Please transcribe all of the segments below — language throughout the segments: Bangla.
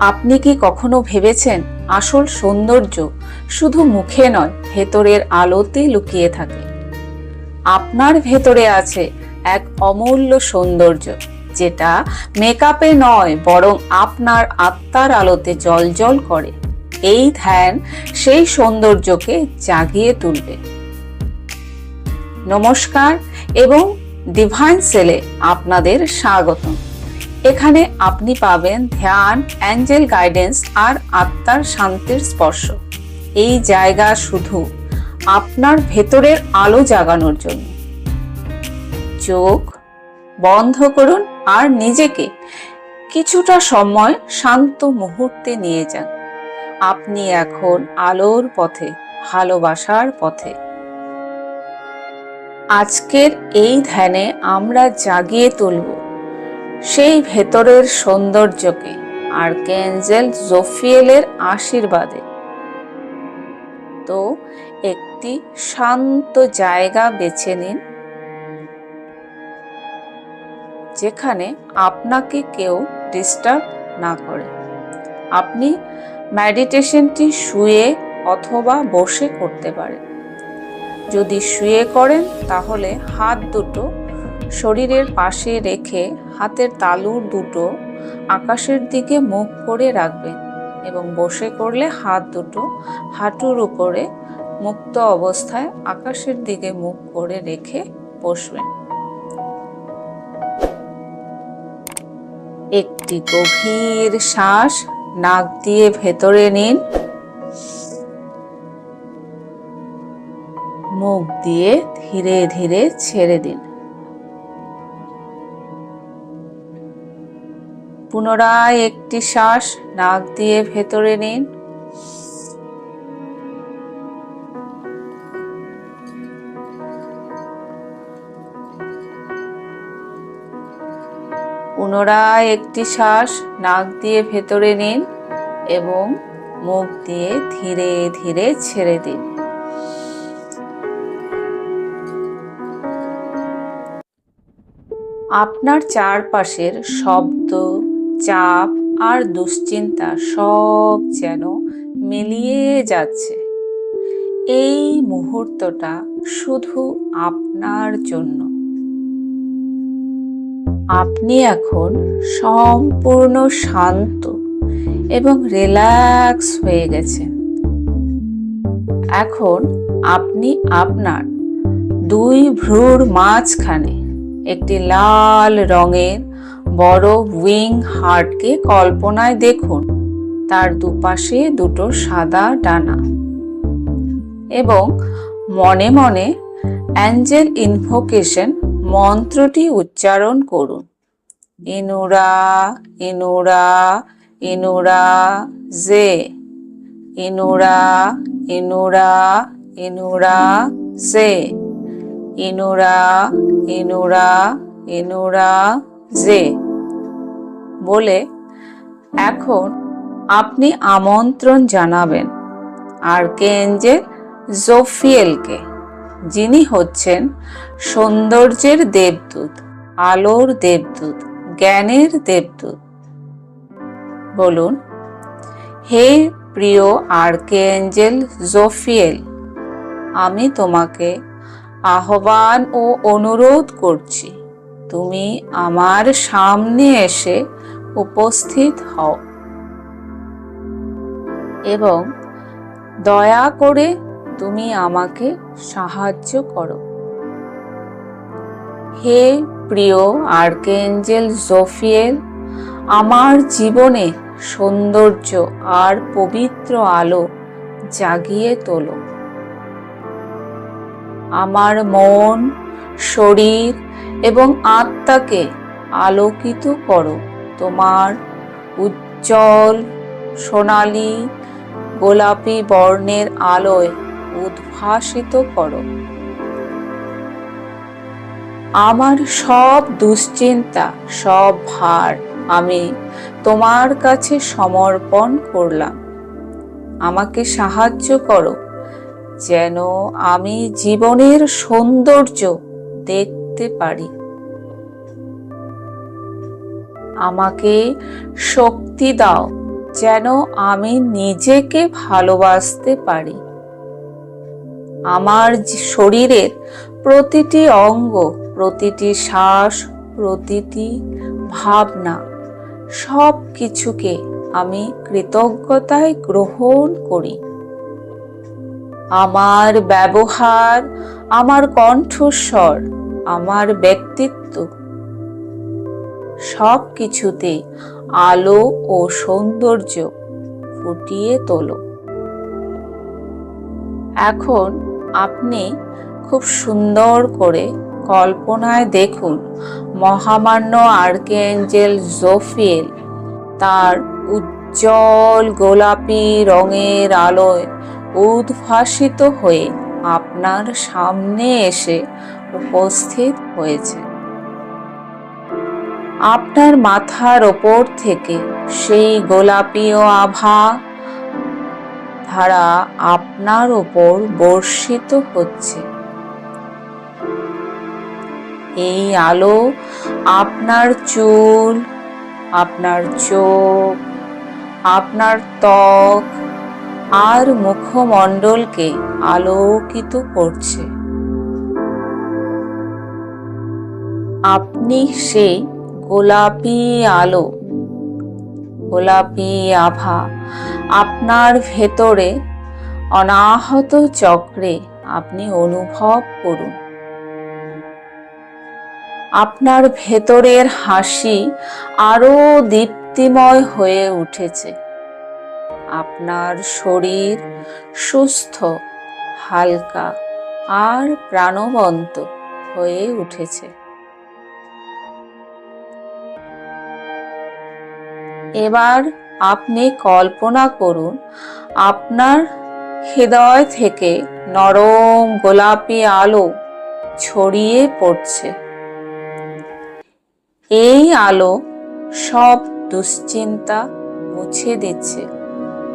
আপনি কি কখনো ভেবেছেন আসল সৌন্দর্য শুধু মুখে নয়, ভেতরের আলোতে লুকিয়ে থাকে? আপনার ভেতরে আছে এক অমূল্য সৌন্দর্য, যেটা মেকআপে নয়, বরং আপনার আত্মার আলোতে জলজল করে। এই ধ্যান সেই সৌন্দর্যকে জাগিয়ে তুলবে। নমস্কার এবং ডিভাইন সেলে আপনাদের স্বাগতম। এখানে আপনি পাবেন ধ্যান, অ্যাঞ্জেল গাইডেন্স আর আত্মার শান্তির স্পর্শ। এই জায়গা শুধু আপনার ভেতরের আলো জাগানোর জন্য। চোখ বন্ধ করুন আর নিজেকে কিছুটা সময় শান্ত মুহূর্তে নিয়ে যান। আপনি এখন আলোর পথে, ভালোবাসার পথে। আজকের এই ধ্যানে আমরা জাগিয়ে তুলব। সেই ভেতরের সৌন্দর্যকে আর ক্যাঞ্জেল জোফিয়েলের আশীর্বাদে। তো, একটি শান্ত জায়গা বেছে নিন, যেখানে আপনাকে কেউ ডিস্টার্ব না করে। আপনি মেডিটেশনটি শুয়ে অথবা বসে করতে পারেন। যদি শুয়ে করেন, তাহলে হাত দুটো শরীরের পাশে রেখে হাতের তালুর দুটো আকাশের দিকে মুখ করে রাখবেন এবং বসে করলে হাত দুটো হাঁটুর উপরে মুক্ত অবস্থায় আকাশের দিকে মুখ করে রেখে বসবেন একটি গভীর শ্বাস নাক দিয়ে ভেতরে নিন। মুখ দিয়ে ধীরে ধীরে ছেড়ে দিন। পুনরায় একটি শ্বাস নাক দিয়ে ভেতরে নিন। পুনরায় একটি শ্বাস নাক দিয়ে ভেতরে নিন এবং মুখ দিয়ে ধীরে ধীরে ছেড়ে দিন। আপনার চারপাশের শব্দ চাপ আর দুশ্চিন্তা সব যেন মিলিয়ে যাচ্ছে। এই মুহূর্তটা শুধু আপনার জন্য। আপনি এখন সম্পূর্ণ শান্ত এবং রিল্যাক্স হয়ে গেছেন। এখন আপনি আপনার দুই ভ্রুর মাঝখানে একটি লাল রঙের বড় উইং হার্টকে কল্পনায় দেখুন। তার দুপাশে দুটো সাদা ডানা। এবং মনে মনে অ্যাঞ্জেল ইনভোকেশন মন্ত্রটি উচ্চারণ করুন। ইনুরা ইনুরা ইনুরা, জে। ইনুরা ইনুরা ইনুরা, জে। ইনুরা ইনুরা ইনুরা, জে। বলে, এখন আপনি আমন্ত্রণ জানাবেন আর কেঞ্জে জোফিয়েলকে, যিনি হচ্ছেন সৌন্দর্যের দেবদূত, আলোর দেবদূত, জ্ঞানের দেবদূত। বলুন, হে প্রিয় আর আর্কেঞ্জেল জোফিয়েল, আমি তোমাকে আহ্বান ও অনুরোধ করছি, তুমি আমার সামনে এসে উপস্থিত হও। এবং দয়া করে তুমি আমাকে সাহায্য করো। হে প্রিয় আর্কেঞ্জেল জোফিয়েল, আমার জীবনে সৌন্দর্য আর পবিত্র আলো জাগিয়ে তোলো। আমার মন, শরীর এবং আত্মাকে আলোকিত করো। তোমার উজ্জ্বল সোনালি গোলাপি বর্ণের আলোয় উদ্ভাসিত করো। আমার সব দুশ্চিন্তা, সব ভার আমি তোমার কাছে সমর্পণ করলাম। আমাকে সাহায্য করো যেন আমি জীবনের সৌন্দর্য দেখতে পারি। আমাকে শক্তি দাও যেন আমি নিজেকে ভালোবাসতে পারি। আমার শরীরের প্রতিটি অঙ্গ, প্রতিটি শ্বাস, প্রতিটি ভাবনা সব কিছুকে আমি কৃতজ্ঞতায় গ্রহণ করি। আমার ব্যবহার, আমার কণ্ঠস্বর, আমার ব্যক্তিত্ব সব কিছুতে আলো ও সৌন্দর্য ফুটিয়ে তোলো। এখন আপনি খুব সুন্দর করে কল্পনায় দেখুন, মহামান্য আর্কেঞ্জেল জোফিয়েল তার উজ্জ্বল গোলাপি রঙের আলোয় উদ্ভাসিত হয়ে আপনার সামনে এসে উপস্থিত হয়েছে। আপনার মাথার ওপর থেকে সেই গোলাপীয় আভা ধারা আপনার ওপর বর্ষিত হচ্ছে। এই আলো আপনার চুল, আপনার চোখ, আপনার ত্বক আর মুখমণ্ডলকে আলোকিত করছে। আপনি সেই গোলাপি আলো, গোলাপি আভা আপনার ভেতরে অনাহত চক্রে আপনি অনুভব করুন। আপনার ভেতরের হাসি আরও দীপ্তিময় হয়ে উঠেছে। আপনার শরীর সুস্থ, হালকা আর প্রাণবন্ত হয়ে উঠেছে। এবার আপনি কল্পনা করুন, আপনার হৃদয় থেকে নরম গোলাপি আলো ছড়িয়ে পড়ছে। এই আলো সব দুশ্চিন্তা মুছে দিচ্ছে।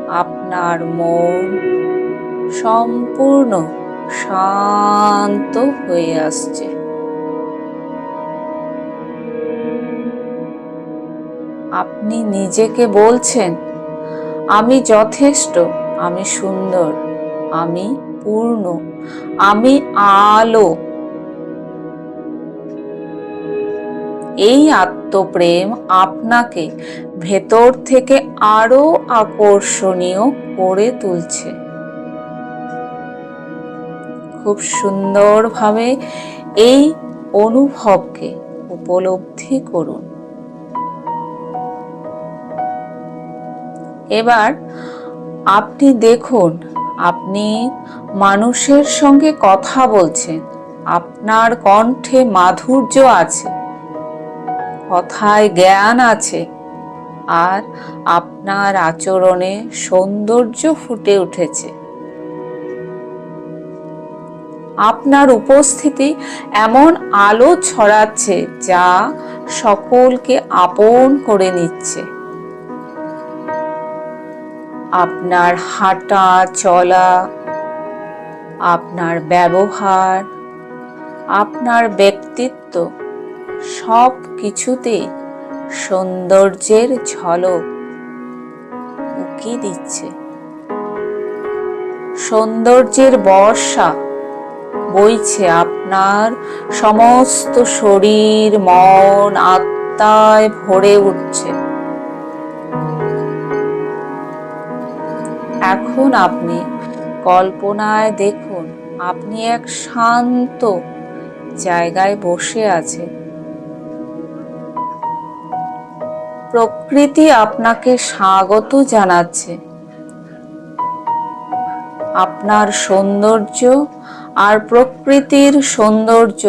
আপনার মন সম্পূর্ণ শান্ত হয়ে আসছে। আপনি নিজেকে বলছেন, আমি যথেষ্ট, আমি সুন্দর, আমি পূর্ণ, আমি আলো। এই আত্মপ্রেম আপনাকে ভেতর থেকে আরও আকর্ষণীয় করে তুলছে। খুব সুন্দরভাবে এই অনুভবকে উপলব্ধি করুন। এবার আপনি দেখুন, আপনি মানুষের সঙ্গে কথা বলছেন, আপনার কণ্ঠে মাধুর্য আছে, কথায় জ্ঞান আছে, আর আপনার আচরণে সৌন্দর্য ফুটে উঠেছে। আপনার উপস্থিতি এমন আলো ছড়াচ্ছে যা সকলকে আপন করে নিচ্ছে। আপনার হাঁটা, চলা, আপনার ব্যবহার, আপনার ব্যক্তিত্ব, সব কিছুতে সৌন্দর্যের ঝলক উকি দিচ্ছে। সৌন্দর্যের বর্ষা বইছে আপনার সমস্ত শরীর, মন, আত্মায় ভরে উঠছে। এখন আপনি। কল্পনায় দেখুন, আপনি এক শান্ত জায়গায় বসে আছেন। প্রকৃতি আপনাকে স্বাগত জানাচ্ছে। আপনার সৌন্দর্য আর প্রকৃতির সৌন্দর্য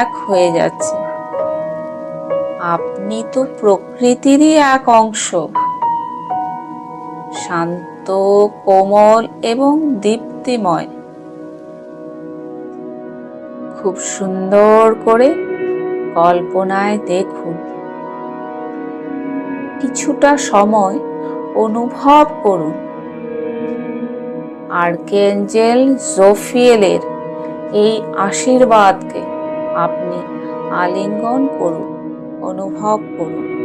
এক হয়ে যাচ্ছে। আপনি তো প্রকৃতিরই এক অংশ। শান্ত কোমল এবং দীপ্তিময়। খুব সুন্দর করে কল্পনায় দেখুন। কিছুটা সময় অনুভব করুন। আর্কেঞ্জেল জোফিয়েলের এই আশীর্বাদকে আপনি আলিঙ্গন করুন, অনুভব করুন।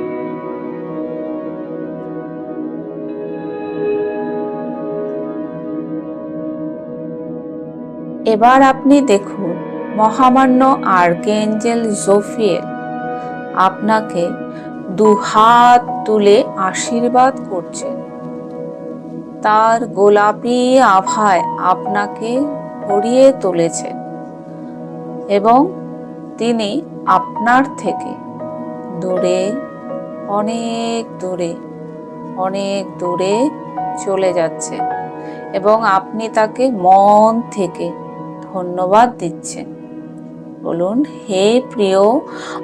এবার আপনি দেখুন, মহামান্য আর্কেঞ্জেল জোফিয়েল আপনাকে দু হাত তুলে আশীর্বাদ করছেন তার গোলাপি আভায় আপনাকে ভরিয়ে তুলেছেন এবং তিনি আপনার থেকে দূরে, অনেক দূরে অনেক দূরে চলে যাচ্ছে এবং আপনি তাকে মন থেকে ধন্যবাদ দিচ্ছেন। বলুন, হে প্রিয়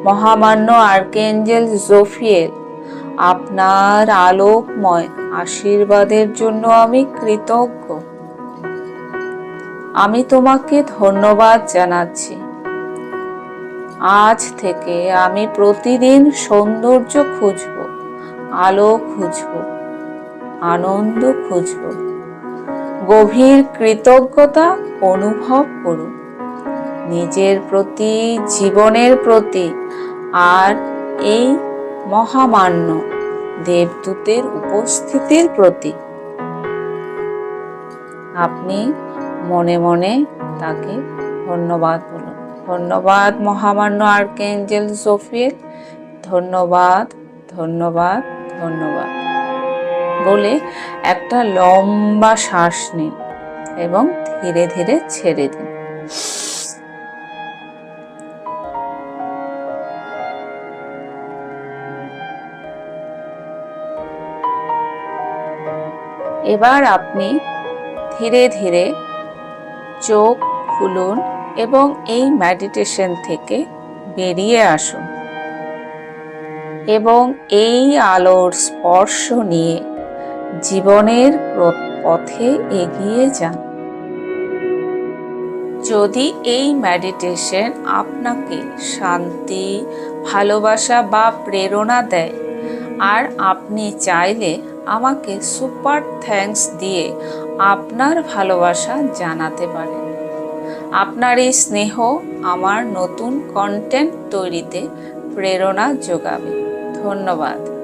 মহামান্য আর্কেঞ্জেল জোফিয়েল, আপনার আলোকময় আশীর্বাদের জন্য আমি কৃতজ্ঞ। আমি তোমাকে ধন্যবাদ জানাচ্ছি। আজ থেকে আমি প্রতিদিন সৌন্দর্য খুঁজব, আলো খুঁজব, আনন্দ খুঁজব। গভীর কৃতজ্ঞতা অনুভব করুন। নিজের প্রতি, জীবনের প্রতি আর এই মহামান্য দেবদূতের উপস্থিতির প্রতি। আপনি মনে মনে তাকে ধন্যবাদ বলুন। ধন্যবাদ মহামান্য আর্কেঞ্জেল সোফিয়েল। ধন্যবাদ ধন্যবাদ ধন্যবাদ। বলে একটা লম্বা শ্বাস নিন এবং ধীরে ধীরে ছেড়ে দিন। এবার আপনি ধীরে ধীরে চোখ খুলুন এবং এই মেডিটেশন থেকে বেরিয়ে আসুন এবং এই আলোর স্পর্শ নিয়ে জীবনের পথে এগিয়ে যান। যদি এই মেডিটেশন আপনাকে শান্তি, ভালোবাসা বা প্রেরণা দেয়, আর আপনি চাইলে আমাকে সুপার থ্যাঙ্কস দিয়ে আপনার ভালোবাসা জানাতে পারেন। আপনার এই স্নেহ আমার নতুন কন্টেন্ট তৈরিতে প্রেরণা যোগাবে। ধন্যবাদ।